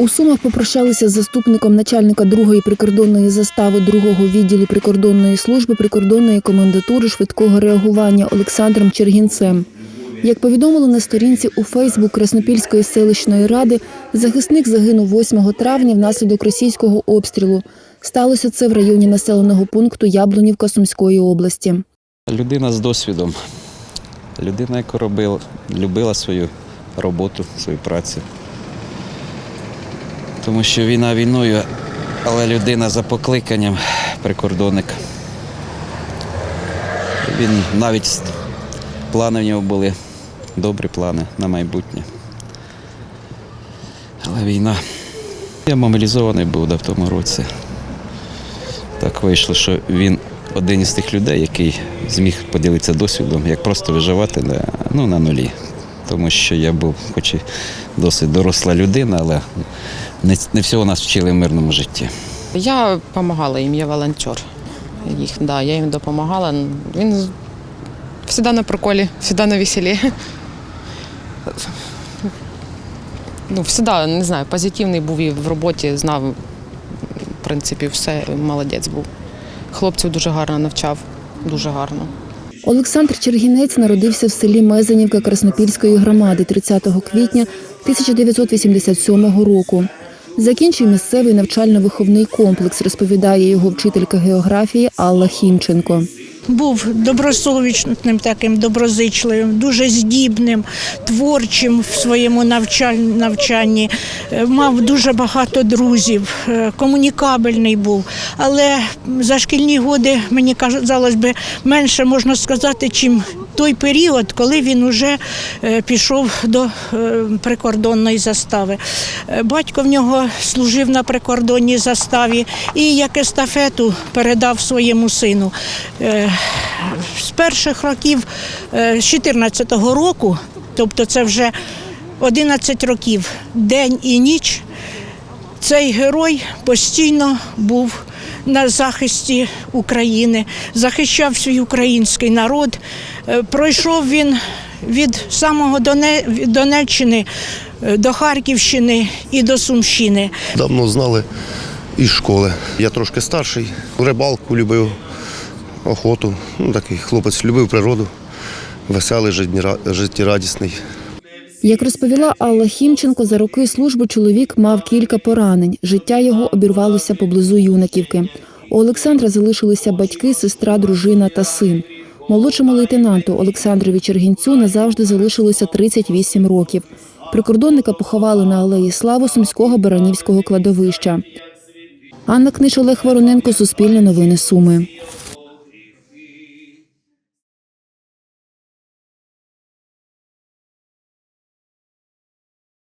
У Сумах попрощалися з заступником начальника другої прикордонної застави другого відділу прикордонної служби прикордонної комендатури швидкого реагування Олександром Чергінцем. Як повідомили на сторінці у Фейсбук Краснопільської селищної ради, захисник загинув 8 травня внаслідок російського обстрілу. Сталося це в районі населеного пункту Яблунівка Сумської області. Людина з досвідом. Людина, яка робила, любила свою роботу, свою працю. Тому що війна війною, але людина за покликанням прикордонник. Він навіть плани в нього були добрі плани на майбутнє. Але війна. Я мобілізований був да, в тому році. Так вийшло, що він один із тих людей, який зміг поділитися досвідом, як просто виживати на, ну, на нулі. Тому що я був, хоч і досить доросла людина, але не, не всього нас вчили в мирному житті. Я допомагала їм, я волонтер. Їх, да, я їм допомагала. Він завжди на приколі, завжди на веселі. Ну, завжди, не знаю, позитивний був і в роботі, знав, в принципі, все, молодець був. Хлопців дуже гарно навчав, дуже гарно. Олександр Чергінець народився в селі Мезенівка Краснопільської громади 30 квітня 1987 року. Закінчив місцевий навчально-виховний комплекс, розповідає його вчителька географії Алла Хімченко. Був добросовічним, таким доброзичливим, дуже здібним, творчим в своєму навчанні. Е, Мав дуже багато друзів, е, комунікабельний був. Але за шкільні годи мені казалось би менше можна сказати, чим той період, коли він уже е, пішов до е, прикордонної застави. Е, Батько в нього служив на прикордонній заставі і як естафету передав своєму сину. З перших років е, з 14-го року, тобто це вже 11 років, день і ніч, цей герой постійно був на захисті України, захищав свій український народ. Е, Пройшов він від самого Доне- Донеччини е, до Харківщини і до Сумщини. Давно знали із школи. Я трошки старший, рибалку любив, охоту. Ну, такий хлопець любив природу, веселий, життєрадісний. Як розповіла Алла Хімченко, за роки служби чоловік мав кілька поранень. Життя його обірвалося поблизу юнаківки. У Олександра залишилися батьки, сестра, дружина та син. Молодшому лейтенанту Олександрові Чергінцю назавжди залишилося 38 років. Прикордонника поховали на алеї Слави Сумського Баранівського кладовища. Анна Книж, Олег Вороненко, Суспільне новини Суми.